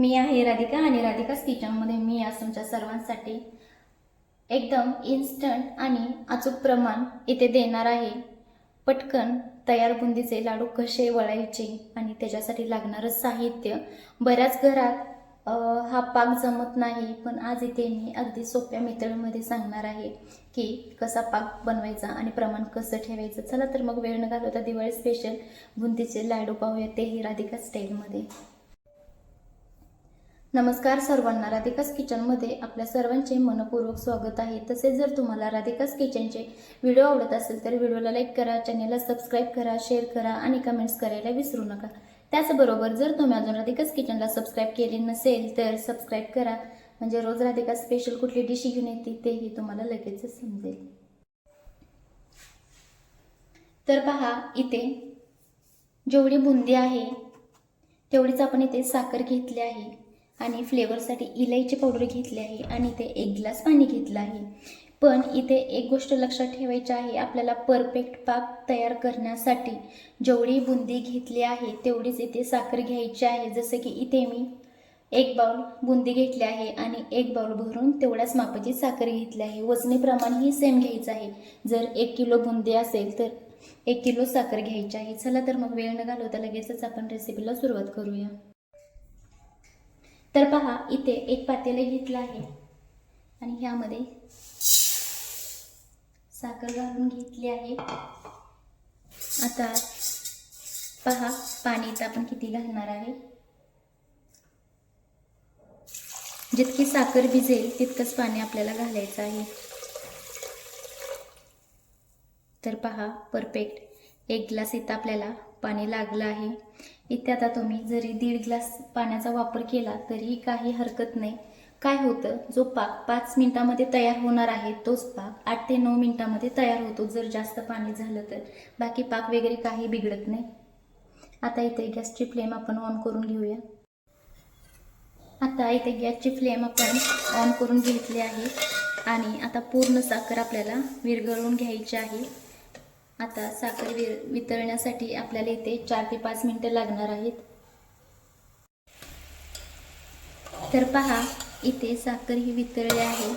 मी आहे राधिका आणि राधिकाच किचनमध्ये मी आज तुमच्या सर्वांसाठी एकदम इन्स्टंट आणि अचूक प्रमाण इथे देणार आहे. पटकन तयार बुंदीचे लाडू कसे वळायचे आणि त्याच्यासाठी लागणारं साहित्य. बऱ्याच घरात हा पाक जमत नाही पण आज इथे मी अगदी सोप्या मेथडमध्ये सांगणार आहे की कसा पाक बनवायचा आणि प्रमाण कसं ठेवायचं. चला तर मग वेळ न घालवता दिवाळी स्पेशल बुंदीचे लाडू पाहूया. तेही राधिका स्टाईलमध्ये नमस्कार सर्वांना राधिकास किचनमध्ये आपल्या सर्वांचे मनपूर्वक स्वागत आहे. तसेच जर तुम्हाला राधिकास किचनचे व्हिडिओ आवडत असेल तर व्हिडिओला लाईक करा चॅनेलला सबस्क्राईब करा शेअर करा आणि कमेंट्स करायला विसरू नका. त्याचबरोबर जर तुम्ही अजून राधिकास किचनला सबस्क्राईब केले नसेल तर सबस्क्राईब करा. म्हणजे रोज राधिका स्पेशल कुठली डिश घेऊन येते तेही तुम्हाला लगेच समजेल. तर पहा इथे जेवढी बुंदी आहे तेवढीच आपण इथे साखर घेतली आहे. आणि फ्लेवरसाठी इलायची पावडर घेतली आहे आणि इथे एक ग्लास पाणी घेतलं आहे. पण इथे एक गोष्ट लक्षात ठेवायची आहे आपल्याला परफेक्ट पाक तयार करण्यासाठी जेवढी बुंदी घेतली आहे तेवढीच इथे साखर घ्यायची आहे. जसं की इथे मी एक बाउल बुंदी घेतली आहे आणि एक बाउल भरून तेवढ्याच मापाची साखर घेतली आहे. वजनीप्रमाणही सेम घ्यायचं आहे. जर एक किलो बुंदी असेल तर एक किलो साखर घ्यायची आहे. चला तर मग वेळ न घालवता लगेचच आपण रेसिपीला सुरुवात करूया. तर पहा इथे एक पातेले घेतलं आहे. आणि ह्यामध्ये साखर घालून घेतली आहे. आता पहा पाणी इथं आपण किती घालणार आहे. जितकी साखर भिजेल तितकंच पाणी आपल्याला घालायचं आहे. तर पहा परफेक्ट. एक ग्लास इथं आपल्याला पाणी लागलं आहे. इथे आता तुम्ही जरी दीड ग्लास पाण्याचा वापर केला तरीही काही हरकत नाही. काय होतं? जो पाक पाच मिनिटामध्ये तयार होणार आहे तोच पाक आठ ते नऊ मिनिटामध्ये तयार होतो जर जास्त पाणी झालं तर. बाकी पाक वगैरे काही बिघडत नाही. आता इथे गॅसची फ्लेम आपण ऑन करून घेऊया. आता इथे गॅसची फ्लेम आपण ऑन करून घेतली आहे. आणि आता पूर्ण साखर आपल्याला विरघळून घ्यायची आहे. आता साखर विर वितळण्यासाठी आपल्याला इथे चार ते पाच मिनटं लागणार आहेत. तर पहा इथे साखर ही वितळली आहे.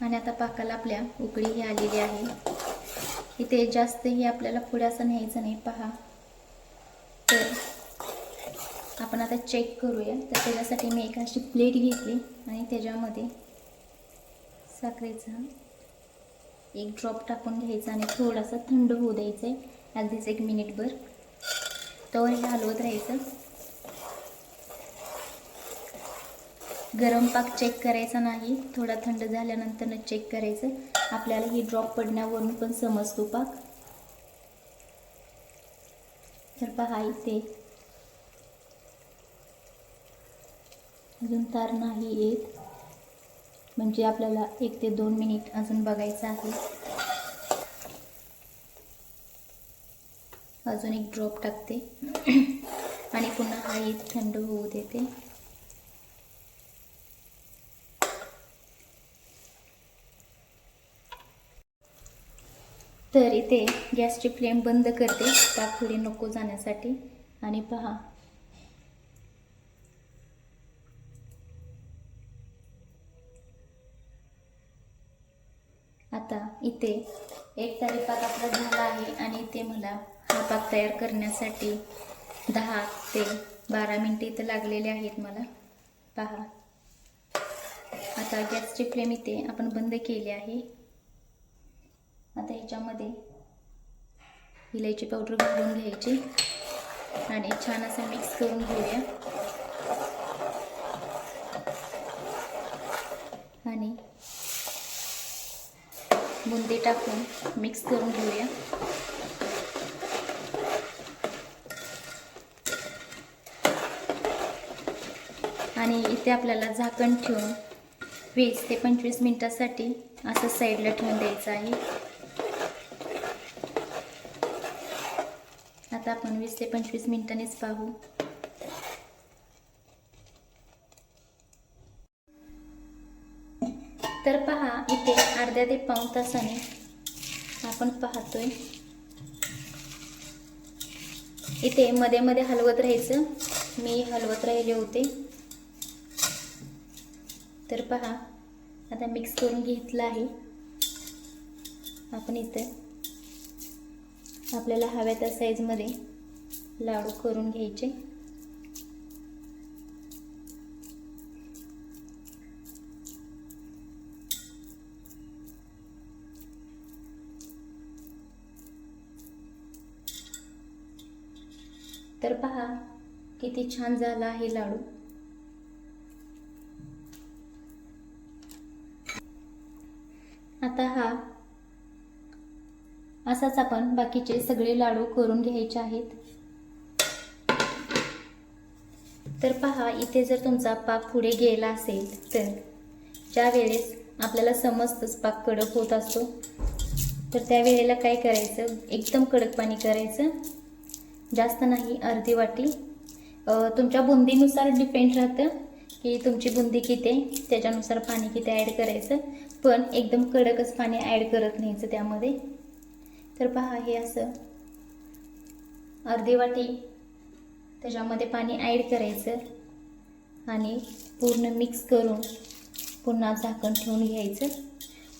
आणि आता पाकाला आपल्या उकळी ही आलेली आहे. इथे जास्तही आपल्याला पुढे असं न्यायचं नाही पहा. तर आपण आता चेक करूया. तर त्याच्यासाठी मी एक अशी प्लेट घेतली आणि त्याच्यामध्ये साखरेचा एक ड्रॉप टाकून घ्यायचा आणि थोडासा थंड होऊ द्यायचं आहे अगदीच एक मिनिटभर तोवर हे हलवत राहायचं. गरम पाक चेक करायचा नाही. थोडा थंड झाल्यानंतर चेक करायचं. आपल्याला ही ड्रॉप पडण्यावरून पण समजतो पाक. तर पहा इथे. अजून तार नाही येत. म्हणजे आपल्याला एक ते दोन मिनिट अजून बघायचं आहे. अजून एक ड्रॉप टाकते. आणि पुन्हा हा एक थंड होऊ देते. तर इथे गॅसची फ्लेम बंद करते. ताप थोडी नको जाण्यासाठी. आणि पहा आता इथे एक तारी पाक आपला झाला आहे आणि इथे मला हा पाक तयार करण्यासाठी दहा ते बारा मिनटे इथं लागलेले आहेत मला. पहा. आता गॅसची फ्लेम इथे आपण बंद केली आहे. आता ह्याच्यामध्ये इलायची पावडर घालून घ्यायची आणि छान असं मिक्स करून घेऊया आणि बुंदी टाकून मिक्स करून घेऊया. आणि इथे आपल्याला झाकण ठेवून वीस ते पंचवीस मिनिटासाठी असं साईडला ठेवून द्यायचं आहे. आता आपण वीस ते पंचवीस मिनिटांनीच पाहू. तर पहा इथे अर्ध्या ते पाऊण तासाने आपण पाहतोय. इथे मध्ये मध्ये हलवत राहायचं. मी हलवत राहिले होते. तर पहा आता मिक्स करून घेतलं आहे. आपण इथं आपल्याला हव्या त्या साईजमध्ये लाडू करून घ्यायचे. तर पहा किती छान झाला आहे लाडू. आता हा असाच आपण बाकीचे सगळे लाडू करून घ्यायचे आहेत. तर पहा इथे जर तुमचा पाक पुढे गेला असेल तर ज्या वेळेस आपल्याला समजतंच पाक कडक होत असतो तर त्या वेळेला काय करायचं? एकदम कडक पाणी करायचं. जास्त नाही अर्धी वाटी तुमच्या बुंदीनुसार डिपेंड राहतं की तुमची बुंदी किती आहे त्याच्यानुसार पाणी किती ॲड करायचं. पण एकदम कडकच पाणी ॲड करत न्यायचं त्यामध्ये. तर पहा हे असं. अर्धी वाटी त्याच्यामध्ये पाणी ॲड करायचं आणि पूर्ण मिक्स करून पुन्हा झाकण ठेवून घ्यायचं.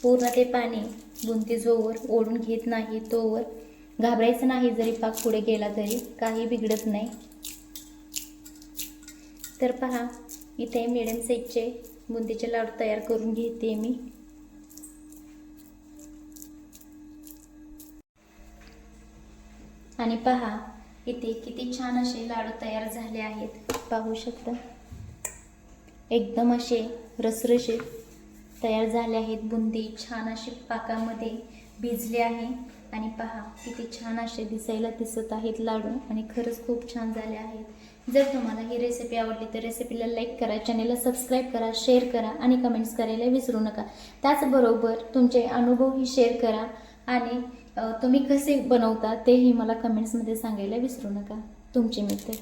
पूर्ण ते पाणी बुंदी जोवर ओढून घेत नाही तोवर घाबरायचं नाही जरी पाक पुढे गेला तरी काही बिघडत नाही. तर पहा इथे मिडियम साईजचे बुंदीचे लाडू तयार करून घेते मी. आणि पहा इथे किती छान असे लाडू तयार झाले आहेत. पाहू शकता. एकदम असे रसरशीत तयार झाले आहेत. बुंदी छान असे पाकामध्ये भिजले आहे. आणि पहा किती छान असे दिसायला दिसत आहेत लाडू आणि खरंच खूप छान झाले आहेत. जर तुम्हाला ही रेसिपी आवडली तर रेसिपीला लाईक करा चॅनेलला सबस्क्राईब करा शेअर करा आणि कमेंट्स करायला विसरू नका. त्याचबरोबर तुमचे अनुभवही शेअर करा आणि तुम्ही कसे बनवता तेही मला कमेंट्समध्ये सांगायला विसरू नका. तुमचे मित्र.